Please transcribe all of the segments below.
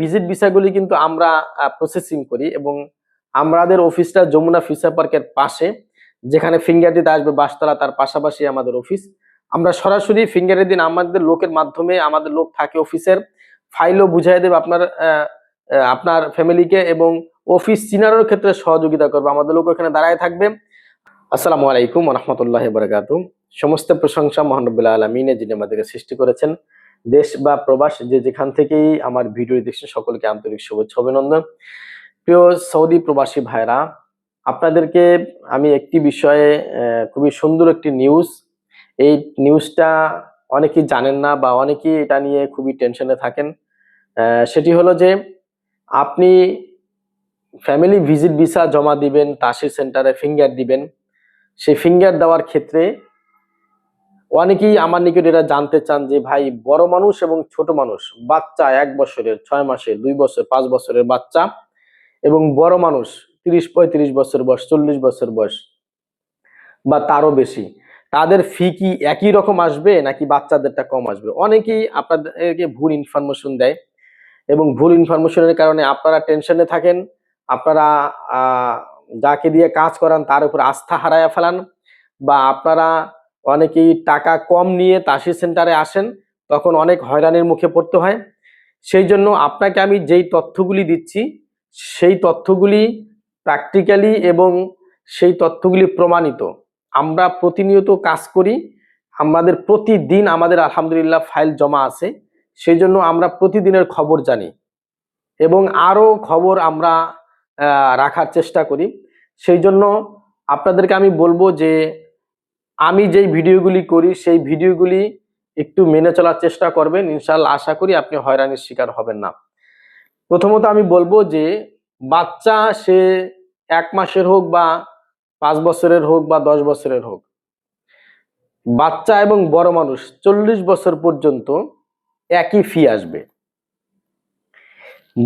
Visit ভিসাগুলি কিন্তু আমরা processing করি এবং আমাদের অফিসটা যমুনা ফিউচার পার্কের পাশে, যেখানে ফিঙ্গার দিতে আসবে বাসতলা, তার পাশাপাশি আমাদের অফিস আমরা সরাসরি ফিঙ্গারের দিন আমাদের লোকের মাধ্যমে আমাদের লোক থাকে অফিসের ফাইলও বুঝাই দেবে আপনার আপনার ফ্যামিলিকে এবং অফিস চিনারোর ক্ষেত্রে সহযোগিতা করবে। আমাদের লোক এখানে দাঁড়ায় থাকবে। আসসালামু আলাইকুম রহমতুল্লাহ বরকাত সমস্ত প্রশংসা মহানবুল্লাহ আলমিনে যিনি আমাদেরকে সৃষ্টি করেছেন। দেশ বা প্রবাস যে যেখান থেকেই আমার ভিডিও দেখছেন, সকলকে আন্তরিক শুভেচ্ছা, অভিনন্দন। প্রিয় সৌদি প্রবাসী ভাইরা আপনাদেরকে আমি একটি বিষয়ে খুবই সুন্দর একটি নিউজ এই নিউজটা অনেকেই জানেন না বা অনেকেই এটা নিয়ে খুবই টেনশনে থাকেন। সেটি হলো যে, আপনি ফ্যামিলি ভিজিট ভিসা জমা দিবেন, তাসির সেন্টারে ফিঙ্গার দিবেন। সেই ফিঙ্গার দেওয়ার ক্ষেত্রে অনেকেই আমার নিকট এটা জানতে চান যে, ভাই, বড় মানুষ এবং ছোট মানুষ, বাচ্চা এক বছরের, ছয় মাসের, দুই বছর, পাঁচ বছরের বাচ্চা এবং বড় মানুষ, তিরিশ, পঁয়ত্রিশ বছর বয়স, চল্লিশ বছর বয়স বা তারও বেশি, তাদের ফি কি একই রকম আসবে নাকি বাচ্চাদেরটা কম আসবে? অনেকেই আপনাদেরকে ভুল ইনফরমেশন দেয় এবং ভুল ইনফরমেশনের কারণে আপনারা টেনশনে থাকেন, আপনারা যাকে দিয়ে কাজ করান তার উপর আস্থা হারায় ফেলান বা আপনারা অনেকেই টাকা কম নিয়ে তাসি সেন্টারে আসেন, তখন অনেক হয়রানির মুখে পড়তে হয়। সেই জন্য আপনাকে আমি যেই তথ্যগুলি দিচ্ছি, সেই তথ্যগুলি প্র্যাকটিক্যালি এবং সেই তথ্যগুলি প্রমাণিত। আমরা প্রতিনিয়ত কাজ করি, আমাদের প্রতিদিন আমাদের আলহামদুলিল্লাহ ফাইল জমা আছে, সেই জন্য আমরা প্রতিদিনের খবর জানি এবং আরও খবর আমরা রাখার চেষ্টা করি। সেই জন্য আপনাদেরকে আমি বলব যে আমি যেই ভিডিওগুলি করি, সেই ভিডিওগুলি একটু মেনে চলার চেষ্টা করবেন। ইনশাল্লাহ আশা করি আপনি হয়রানির শিকার হবেন না। প্রথমত আমি বলব যে, বাচ্চা সে এক মাসের হোক বা পাঁচ বছরের হোক বা দশ বছরের হোক, বাচ্চা এবং বড় মানুষ চল্লিশ বছর পর্যন্ত একই ফি আসবে।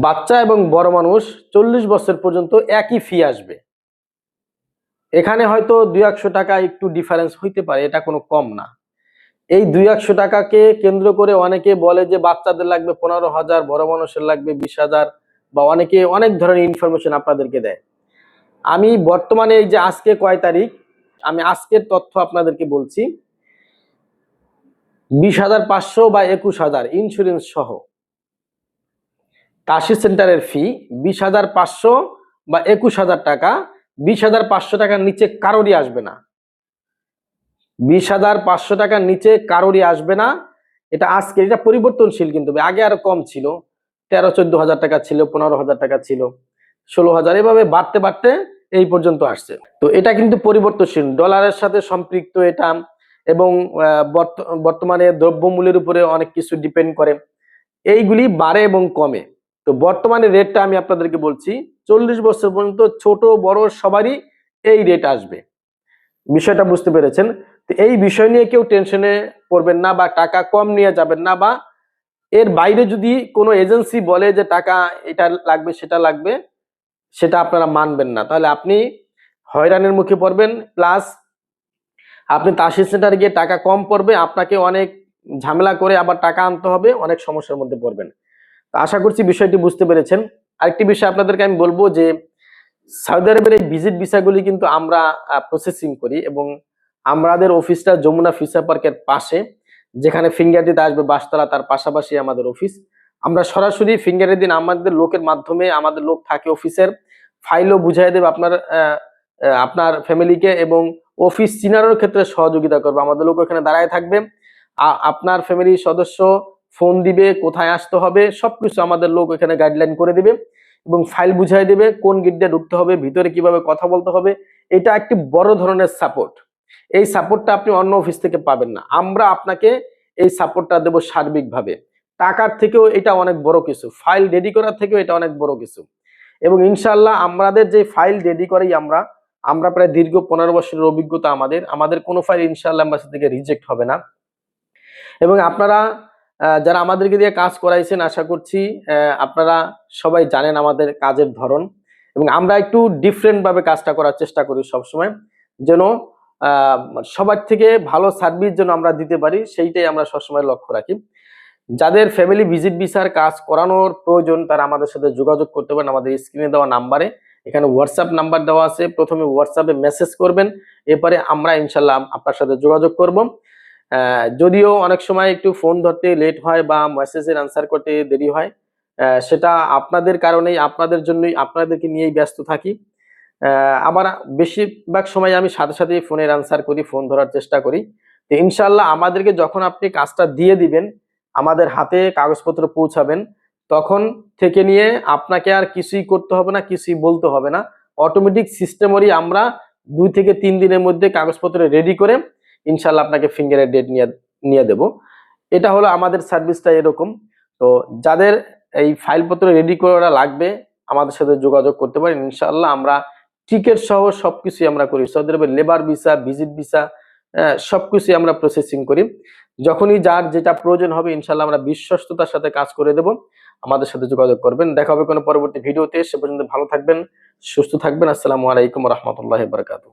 বাচ্চা এবং বড় মানুষ চল্লিশ বছর পর্যন্ত একই ফি আসবে। এখানে হয়তো দুই একশো টাকা একটু ডিফারেন্স হইতে পারে, এটা কোনো কম না। এই দুই একশো টাকাকে কেন্দ্র করে অনেকে বলে যে বাচ্চাদের লাগবে পনেরো হাজার, বড় মানুষের লাগবে বিশ হাজার বা অনেকে অনেক ধরনের ইনফরমেশন আপনাদেরকে দেয়। আমি বর্তমানে এই যে আজকে কয় তারিখ, আমি আজকের তথ্য আপনাদেরকে বলছি। বিশ হাজার পাঁচশো বা একুশ হাজার ইন্স্যুরেন্স সহ। তাসি সেন্টারের ফি বিশ হাজার পাঁচশো বা একুশ হাজার টাকা। বিশ হাজার পাঁচশো টাকার নিচে কারোরই আসবে না। বিশ হাজার পাঁচশো টাকার নিচে কারোরই আসবে না। এটা আজকে এটা পরিবর্তনশীল কিন্তু আগে আরও কম ছিল। তেরো চোদ্দ হাজার টাকা ছিল, পনেরো হাজার টাকা ছিল, ষোলো হাজার এভাবে বাড়তে বাড়তে এই পর্যন্ত আসছে। তো এটা কিন্তু পরিবর্তনশীল। ডলারের সাথে সম্পৃক্ত এটা এবং বর্তমানে দ্রব্যমূল্যের উপরে অনেক কিছু ডিপেন্ড করে। এইগুলি বাড়ে এবং কমে। তো বর্তমানে রেটটা আমি আপনাদেরকে বলছি, চল্লিশ বছর পর্যন্ত ছোট, বড় সবারই এই রেট আসবে। বিষয়টা বুঝতে পেরেছেন? তো এই বিষয় নিয়ে কেউ টেনশনে পড়বেন না বা টাকা কম নিয়ে যাবেন না বা এর বাইরে যদি কোনো এজেন্সি বলে যে টাকা এটা লাগবে, সেটা লাগবে, সেটা আপনারা মানবেন না। তাহলে আপনি হয়রানির মুখে পড়বেন প্লাস আপনি তাসির সেন্টারে গিয়ে টাকা কম পড়বে, আপনাকে অনেক ঝামেলা করে আবার টাকা আনতে হবে, অনেক সমস্যার মধ্যে পড়বেন। আশা করছি বিষয়টি বুঝতে পেরেছেন। আরেকটি বিষয় আপনাদেরকে আমি বলব যে সৌদি আরবের এই ভিজিট ভিসাগুলি কিন্তু আমরা প্রসেসিং করি এবং আমাদের অফিসটা যমুনা ফিসা পার্কের পাশে, যেখানে ফিঙ্গার দিতে আসবে বাসতলা, তার পাশাপাশি আমাদের অফিস আমরা সরাসরি ফিঙ্গারের দিন আমাদের লোকের মাধ্যমে, আমাদের লোক থাকে অফিসের ফাইলও বুঝাই দেবে আপনার আপনার ফ্যামিলিকে এবং অফিস চিনারোর ক্ষেত্রে সহযোগিতা করবে। আমাদের লোক ওখানে দাঁড়ায় থাকবে। আপনার ফ্যামিলির সদস্য ফোন দিবে, কোথায় আসতে হবে, সবকিছু আমাদের লোক এখানে গাইডলাইন করে দিবে এবং ফাইল বুঝাই দেবে, কোন গেট দিয়ে ঢুকতে হবে, ভিতরে কীভাবে কথা বলতে হবে, এটা একটি বড় ধরনের সাপোর্ট এই সাপোর্টটা আপনি অন্য অফিস থেকে পাবেন না। আমরা আপনাকে এই সাপোর্টটা দেবো সার্বিকভাবে। টাকার থেকেও এটা অনেক বড় কিছু। ফাইল রেডি করার থেকেও এটা অনেক বড় কিছু। এবং ইনশাল্লাহ আমাদের যে ফাইল রেডি করি আমরা আমরা প্রায় দীর্ঘ পনেরো বছরের অভিজ্ঞতা আমাদের আমাদের কোনো ফাইল ইনশাল্লাহ আমাদের থেকে রিজেক্ট হবে না। এবং আপনারা যারা আমাদেরকে দিয়ে কাজ করাইছেন, আশা করছি আপনারা সবাই জানেন আমাদের কাজের ধরন এবং আমরা একটু ডিফারেন্ট ভাবে কাজটা করার চেষ্টা করি সবসময়। যেন সবার থেকে ভালো সার্ভিস যেন আমরা দিতে পারি, সেইটাই আমরা সবসময় লক্ষ্য রাখি। যাদের ফ্যামিলি ভিজিট ভিসার কাজ করানোর প্রয়োজন, তারা আমাদের সাথে যোগাযোগ করতে পারেন। আমাদের স্ক্রিনে দেওয়া নাম্বারে এখানে হোয়াটসঅ্যাপ নাম্বার দেওয়া আছে। প্রথমে হোয়াটসঅ্যাপে মেসেজ করবেন, এরপরে আমরা ইনশাল্লাহ আপনার সাথে যোগাযোগ করব। যদিও অনেক সময় একটু ফোন ধরতে লেট হয় বা মেসেজের আনসার করতে দেরি হয় সেটা আপনাদের কারণেই, আপনাদের জন্যই, আপনাদেরকে নিয়েই ব্যস্ত থাকি। আবার বেশিরভাগ সময় আমি সাথে সাথে ফোনের আনসার করি ফোন ধরার চেষ্টা করি। তো ইনশাল্লাহ আমাদেরকে যখন আপনি কাজটা দিয়ে দিবেন, আমাদের হাতে কাগজপত্র পৌঁছাবেন, তখন থেকে নিয়ে আপনাকে আর কিছুই করতে হবে না, কিছুই বলতে হবে না। অটোমেটিক সিস্টেমেরই আমরা দুই থেকে তিন দিনের মধ্যে কাগজপত্র রেডি করে ইনশাল্লাহ আপনাকে ফিঙ্গারের ডেট নিয়ে নিয়ে দেব। এটা হলো আমাদের সার্ভিসটা এরকম। তো যাদের এই ফাইলপত্র রেডি করা লাগবে, আমাদের সাথে যোগাযোগ করতে পারেন। ইনশাল্লাহ আমরা টিকিট সহ সব কিছুই আমরা করি। সৌদি আরবের লেবার ভিসা ভিজিট ভিসা সব কিছুই আমরা প্রসেসিং করি। যখনই যার যেটা প্রয়োজন হবে ইনশাল্লাহ আমরা বিশ্বস্ততার সাথে কাজ করে দেব। আমাদের সাথে যোগাযোগ করবেন। দেখা হবে কোনো পরবর্তী ভিডিওতে। সে পর্যন্ত ভালো থাকবেন, সুস্থ থাকবেন। আসসালামু আলাইকুম রহমতুল্লাহ বারকাতু